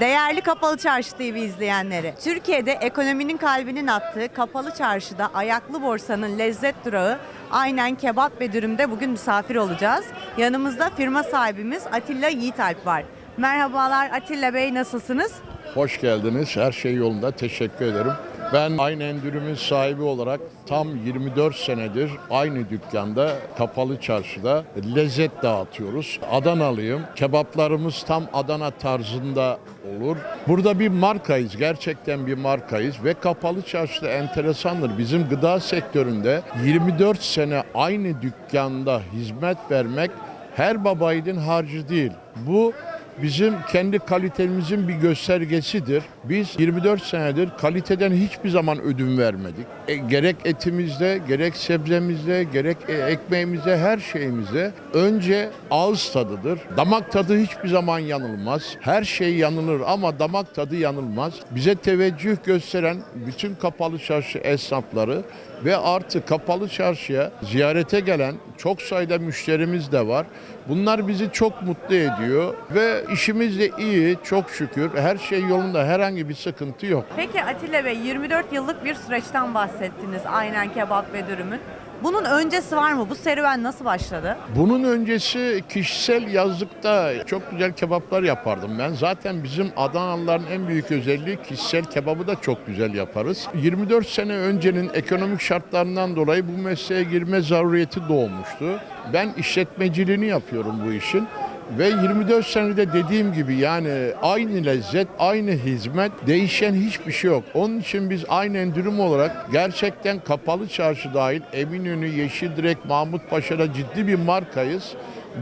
Değerli Kapalı Çarşı TV izleyenleri, Türkiye'de ekonominin kalbinin attığı Kapalı Çarşı'da ayaklı borsanın lezzet durağı aynen kebap ve dürümde bugün misafir olacağız. Yanımızda firma sahibimiz Atilla Yiğitalp var. Merhabalar Atilla Bey nasılsınız? Hoş geldiniz. Her şey yolunda. Teşekkür ederim. Ben aynı endürümün sahibi olarak tam 24 senedir aynı dükkanda kapalı çarşıda lezzet dağıtıyoruz. Adanalıyım. Kebaplarımız tam Adana tarzında olur. Burada bir markayız. Gerçekten bir markayız ve kapalı çarşıda enteresandır. Bizim gıda sektöründe 24 sene aynı dükkanda hizmet vermek her babayiğidin harcı değil. Bu bizim kendi kalitemizin bir göstergesidir. Biz 24 senedir kaliteden hiçbir zaman ödün vermedik. E, gerek etimizde, gerek sebzemizde, gerek e, ekmeğimizde, her şeyimizde önce ağız tadıdır. Damak tadı hiçbir zaman yanılmaz. Her şey yanılır ama damak tadı yanılmaz. Bize teveccüh gösteren bütün kapalı çarşı esnafları ve artı kapalı çarşıya ziyarete gelen çok sayıda müşterimiz de var. Bunlar bizi çok mutlu ediyor ve işimiz de iyi çok şükür. Her şey yolunda herhangi bir sıkıntı yok. Peki Atilla Bey 24 yıllık bir süreçten bahsettiniz aynen kebap ve dürümün. Bunun öncesi var mı? Bu serüven nasıl başladı? Bunun öncesi kişisel yazlıkta çok güzel kebaplar yapardım ben. Zaten bizim Adanalıların en büyük özelliği kişisel kebabı da çok güzel yaparız. 24 sene öncenin ekonomik şartlarından dolayı bu mesleğe girme zaruriyeti doğmuştu. Ben işletmeciliğini yapıyorum bu işin. Ve 24 senede dediğim gibi yani aynı lezzet, aynı hizmet, değişen hiçbir şey yok. Onun için biz aynen dürüm olarak gerçekten kapalı çarşı dahil Eminönü, Yeşildirek, Mahmut Paşa'da ciddi bir markayız.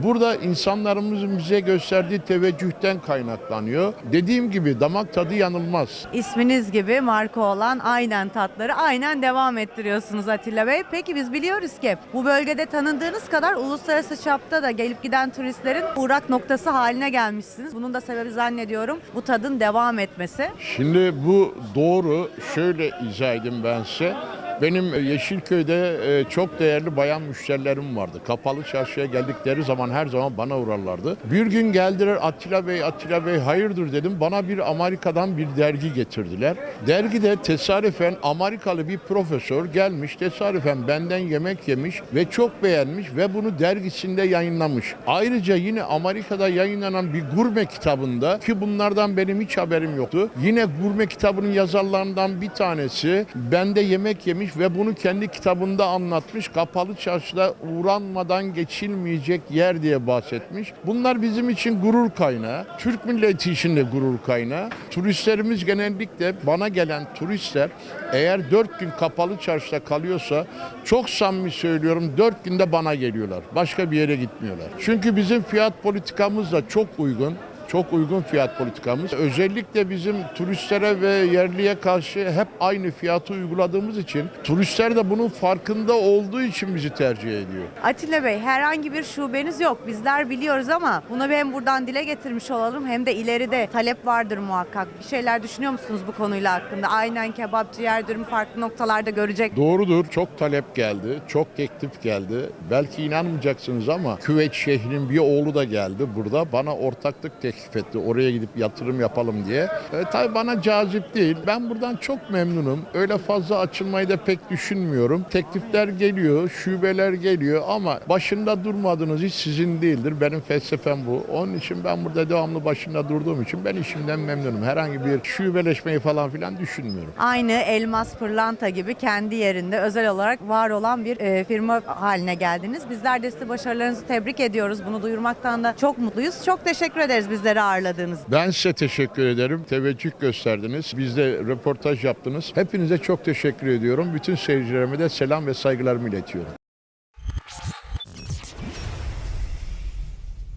Burada insanlarımızın bize gösterdiği teveccühten kaynaklanıyor. Dediğim gibi damak tadı yanılmaz. İsminiz gibi marka olan aynen tatları aynen devam ettiriyorsunuz Atilla Bey. Peki biz biliyoruz ki bu bölgede tanındığınız kadar uluslararası çapta da gelip giden turistlerin uğrak noktası haline gelmişsiniz. Bunun da sebebi zannediyorum bu tadın devam etmesi. Şimdi bu doğru. Şöyle izah edeyim ben size. Benim Yeşilköy'de e, çok değerli bayan müşterilerim vardı. Kapalı çarşıya geldikleri zaman her zaman bana uğrarlardı. Bir gün geldiler Atilla Bey, Atilla Bey hayırdır dedim. Bana bir Amerika'dan bir dergi getirdiler. Dergide tesadüfen Amerikalı bir profesör gelmiş. Tesadüfen benden yemek yemiş ve çok beğenmiş ve bunu dergisinde yayınlamış. Ayrıca yine Amerika'da yayınlanan bir gurme kitabında ki bunlardan benim hiç haberim yoktu. Yine gurme kitabının yazarlarından bir tanesi bende yemek yemiş ve bunu kendi kitabında anlatmış. Kapalı çarşıda uğranmadan geçilmeyecek yer diye bahsetmiş. Bunlar bizim için gurur kaynağı. Türk milleti için de gurur kaynağı. Turistlerimiz genellikle bana gelen turistler eğer 4 gün kapalı çarşıda kalıyorsa çok samimi söylüyorum 4 günde bana geliyorlar. Başka bir yere gitmiyorlar. Çünkü bizim fiyat politikamız da çok uygun. Çok uygun fiyat politikamız. Özellikle bizim turistlere ve yerliye karşı hep aynı fiyatı uyguladığımız için turistler de bunun farkında olduğu için bizi tercih ediyor. Atilla Bey herhangi bir şubeniz yok. Bizler biliyoruz ama bunu hem buradan dile getirmiş olalım hem de ileride talep vardır muhakkak. Bir şeyler düşünüyor musunuz bu konuyla hakkında? Aynen kebap, ciğer dürüm farklı noktalarda görecek. Doğrudur. Çok talep geldi. Çok teklif geldi. Belki inanmayacaksınız ama Küvet şehrinin bir oğlu da geldi burada. Bana ortaklık teklif etti. Oraya gidip yatırım yapalım diye. E, tabii bana cazip değil. Ben buradan çok memnunum. Öyle fazla açılmayı da pek düşünmüyorum. Teklifler geliyor, şubeler geliyor ama başında durmadığınız hiç sizin değildir. Benim felsefem bu. Onun için ben burada devamlı başında durduğum için ben işimden memnunum. Herhangi bir şubeleşmeyi falan filan düşünmüyorum. Aynı elmas pırlanta gibi kendi yerinde özel olarak var olan bir e, firma haline geldiniz. Bizler de size başarılarınızı tebrik ediyoruz. Bunu duyurmaktan da çok mutluyuz. Çok teşekkür ederiz bizleri ağırladığınız. Ben size teşekkür ederim. Teveccüh gösterdiniz. Bizde röportaj yaptınız. Hepinize çok teşekkür ediyorum. Bütün seyircilerime de selam ve saygılarımı iletiyorum.